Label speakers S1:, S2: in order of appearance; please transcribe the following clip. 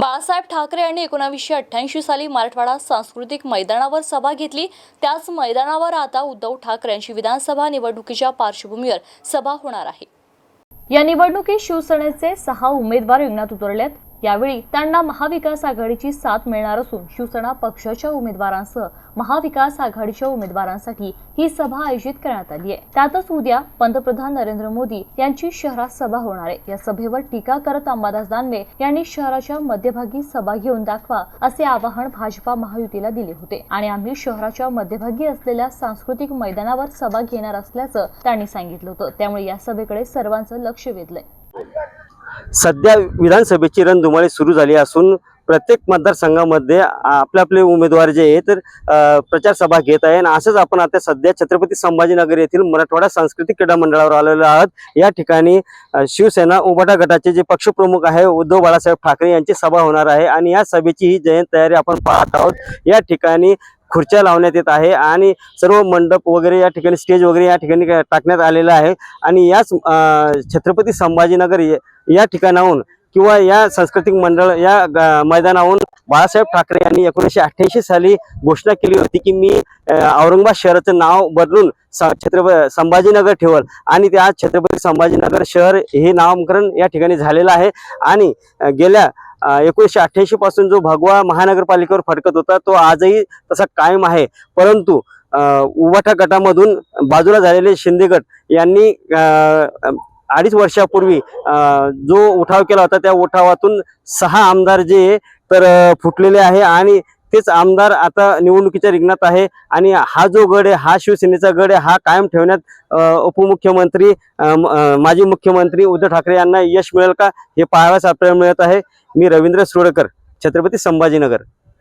S1: बाळासाहेब ठाकरे यांनी एकोणावीसशे अठ्ठ्याऐंशी साली मराठवाडा सांस्कृतिक मैदानावर सभा घेतली. त्याच मैदानावर आता उद्धव ठाकरे यांची विधानसभा निवडणुकीच्या पार्श्वभूमीवर सभा होणार आहे. या निवडणुकीत शिवसेनेचे सहा उमेदवार रिंगणात आहेत यावेळी त्यांना महाविकास आघाडीची साथ मिळणार असून शिवसेना पक्षाच्या उमेदवारांसह महाविकास आघाडीच्या उमेदवारांसाठी ही सभा आयोजित करण्यात आली आहे. त्यातच उद्या पंतप्रधान नरेंद्र मोदी यांची शहरात सभा होणार आहे. या सभेवर टीका करत अंबादास दानवे यांनी शहराच्या मध्यभागी सभा घेऊन दाखवा असे आवाहन भाजपा महायुतीला दिले होते. आणि आम्ही शहराच्या मध्यभागी असलेल्या सांस्कृतिक मैदानावर सभा घेणार असल्याचं त्यांनी सांगितलं होतं. त्यामुळे या सभेकडे सर्वांचं लक्ष वेधलंय.
S2: सध्या विधानसभेची रणधुमाळी सुरू झाली असून प्रत्येक मतदारसंघामध्ये आपले आपले उमेदवार जे आहेत तर प्रचार सभा घेत आहे. आणि असंच आपण आता सध्या छत्रपती संभाजीनगर येथील मराठवाडा सांस्कृतिक क्रीडा मंडळावर आलेलो आहोत. या ठिकाणी शिवसेना उभाटा गटाचे जे पक्षप्रमुख आहे उद्धव बाळासाहेब ठाकरे यांची सभा होणार आहे. आणि या सभेची ही जयंत तयारी आपण पाहत आहोत. या ठिकाणी खुर्च्या लावण्यात येत आहे आणि सर्व मंडप वगैरे या ठिकाणी स्टेज वगैरे या ठिकाणी टाकण्यात आलेला आहे. आणि याच छत्रपती संभाजीनगर या- ठिकाणाहून किंवा या सांस्कृतिक मंडळ या ग- मैदानाहून बाळासाहेब ठाकरे यांनी एकोणीसशे अठ्ठ्याऐंशी साली घोषणा केली होती की मी औरंगाबाद शहराचं नाव बदलून छत्रपती संभाजीनगर ठेवल. आणि त्या आज छत्रपती संभाजीनगर शहर हे नामकरण या ठिकाणी झालेलं आहे. आणि गेल्या एकोणीसशे अठ्ठ्याऐंशी पासून जो भगवा महानगरपालिकेवर फडकत होता तो आजही तसा कायम आहे. परंतु उभाटा गटामधून बाजूला झालेले शिंदे गट यांनी अडीच वर्षापूर्वी जो उठाव केला होता त्या उठावातून सहा आमदार जे तर फुटलेले आहे आणि तेच आमदार आता निवडणुकीच्या रिंगणात आहे. आणि हा जो गड आहे हा शिवसेनेचा गड आहे हा कायम ठेवण्यात उपमुख्यमंत्री माजी मुख्यमंत्री उद्धव ठाकरे यांना यश मिळेल का हे पाहाव्यास आपल्याला मिळत आहे. मी रवींद्र सुरडकर छत्रपती संभाजीनगर.